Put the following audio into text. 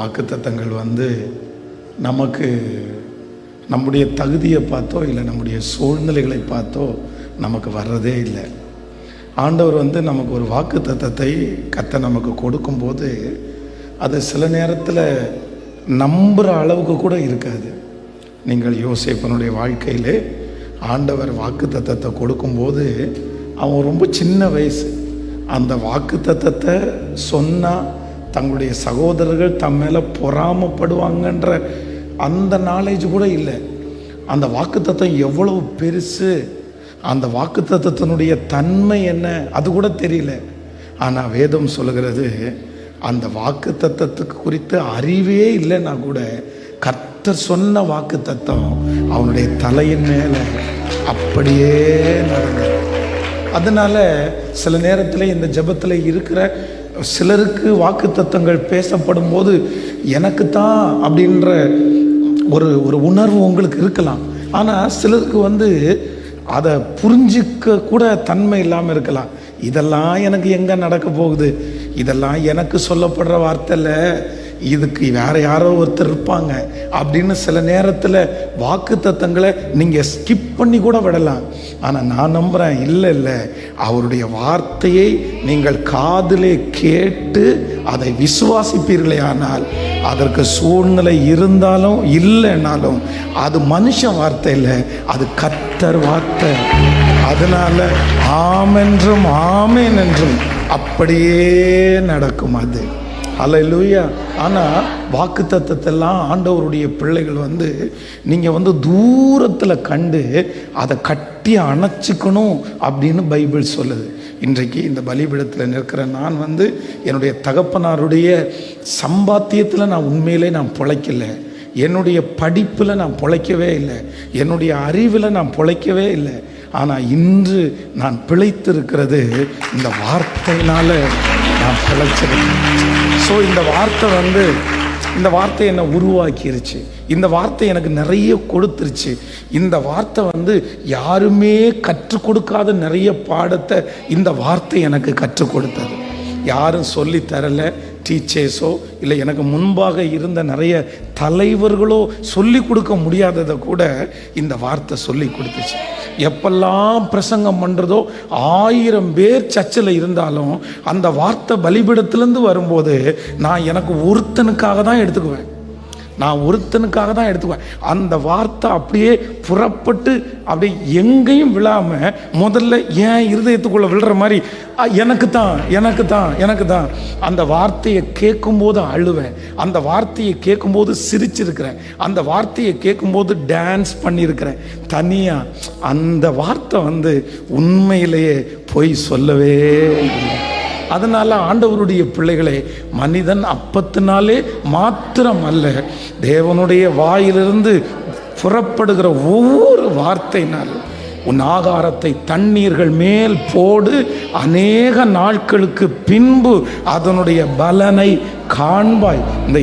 வாக்குத்தத்தங்கள் வந்து நமக்கு நம்முடைய தகுதியை பார்த்தோ இல்லை நம்முடைய சூழ்நிலைகளை பார்த்தோ நமக்கு வர்றதே இல்லை. ஆண்டவர் வந்து நமக்கு ஒரு வாக்கு தத்தத்தை கத்த நமக்கு கொடுக்கும்போது அது சில நேரத்தில் நம்புகிற அளவுக்கு கூட இருக்காது. நீங்கள் யோசிப்பனுடைய வாழ்க்கையிலே ஆண்டவர் வாக்கு தத்தத்தை கொடுக்கும்போது அவன் ரொம்ப சின்ன வயசு. அந்த வாக்கு தத்தத்தை சொன்னால் தங்களுடைய சகோதரர்கள் தம் மேலே பொறாமப்படுவாங்கன்ற அந்த நாலேஜ் கூட இல்லை. அந்த வாக்குத்தத்தம் எவ்வளவு பெருசு? அந்த வாக்குத்தத்தத்தினுடைய தன்மை என்ன? அது கூட தெரியல. ஆனால் வேதம் சொல்லுகிறது அந்த வாக்குத்தத்தத்துக்கு குறித்து அறிவே இல்லைன்னா கூட கர்த்தர் சொன்ன வாக்குத்தத்தம் அவனுடைய தலையின் மேலே அப்படியே நடந்தது. அதனால் சில நேரத்தில் இந்த ஜெபத்தில் இருக்கிற சிலருக்கு வாக்குத்தத்தங்கள் பேசப்படும் போது எனக்கு தான் அப்படின்ற ஒரு ஒரு உணர்வு உங்களுக்கு இருக்கலாம். ஆனால் சிலருக்கு வந்து அதை புரிஞ்சிக்க கூட தன்மை இல்லாமல் இருக்கலாம். இதெல்லாம் எனக்கு எங்கே நடக்க போகுது? இதெல்லாம் எனக்கு சொல்லப்படுற வார்த்தை இல்லை இதுக்கு வேற யாரோ ஒருத்தர் இருப்பாங்க அப்படின்னு சில நேரத்தில் வாக்கு தத்தங்களை நீங்கள் ஸ்கிப் பண்ணி கூட விடலாம். ஆனால் நான் நம்புகிறேன் இல்லை இல்லை. அவருடைய வார்த்தையை நீங்கள் காதிலே கேட்டு அதை விசுவாசிப்பீர்களே ஆனால் அதற்கு சூழ்நிலை இருந்தாலும் இல்லைனாலும் அது மனுஷன் வார்த்தை இல்லை அது கத்தர் வார்த்தை. அதனால ஆமென்றும் ஆமேன் என்றும் அப்படியே நடக்கும் அது. அல்லேலூயா ஆனால் வாக்கு தத்தத்தெல்லாம் ஆண்டவருடைய பிள்ளைகள் வந்து நீங்கள் வந்து தூரத்தில் கண்டு அதை கட்டி அணைச்சிக்கணும் அப்படின்னு பைபிள் சொல்லுது. இன்றைக்கு இந்த பலிபீடத்தில் நிற்கிற நான் வந்து என்னுடைய தகப்பனாருடைய சம்பாத்தியத்தில் நான் உண்மையிலே நான் பிழைக்கலை. என்னுடைய படிப்பில் நான் பிழைக்கவே இல்லை. என்னுடைய அறிவில் நான் பிழைக்கவே இல்லை. ஆனால் இன்று நான் பிழைத்திருக்கிறது இந்த வார்த்தையினால் நான் பிழைச்சிருக்கேன். ஸோ இந்த வார்த்தை வந்து இந்த வார்த்தை என்னை உருவாக்கிருச்சு. இந்த வார்த்தை எனக்கு நிறைய கொடுத்துருச்சு. இந்த வார்த்தை வந்து யாருமே கற்றுக் கொடுக்காத நிறைய பாடத்தை இந்த வார்த்தை எனக்கு கற்றுக் கொடுத்தது. யாரும் சொல்லி தரலை. டீச்சர்ஸோ இல்லை எனக்கு முன்பாக இருந்த நிறைய தலைவர்களோ சொல்லி கொடுக்க முடியாததை கூட இந்த வார்த்தை சொல்லி கொடுத்துச்சு. எப்பெல்லாம் பிரசங்கம் பண்ணுறதோ ஆயிரம் பேர் சர்ச்சில் இருந்தாலும் அந்த வார்த்தை பலிபீடத்திலேருந்து வரும்போது நான் எனக்கு ஒருத்தனுக்காக தான் எடுத்துக்குவேன். நான் ஒருத்தனுக்காக தான் எடுத்துக்குவேன். அந்த வார்த்தை அப்படியே புறப்பட்டு அப்படியே எங்கேயும் விழாமல் முதல்ல ஏன் இருதயத்துக்குள்ளே விழுற மாதிரி எனக்கு தான் எனக்கு தான் எனக்கு தான். அந்த வார்த்தையை கேட்கும்போது அழுவேன். அந்த வார்த்தையை கேட்கும்போது சிரிச்சிருக்கிறேன். அந்த வார்த்தையை கேட்கும்போது டான்ஸ் பண்ணியிருக்கிறேன். தனியாக அந்த வார்த்தை வந்து உண்மையிலேயே பொய் சொல்லவே இல்லை. அதனால் ஆண்டவருடைய பிள்ளைகளே மனிதன் அப்பத்தினாலே மாத்திரம் அல்ல தேவனுடைய வாயிலிருந்து புறப்படுகிற ஒவ்வொரு வார்த்தையினால் உன் ஆகாரத்தை தண்ணீர்கள் மேல் போடு. அநேக நாட்களுக்கு பின்பு அதனுடைய பலனை காண்பாய். இந்த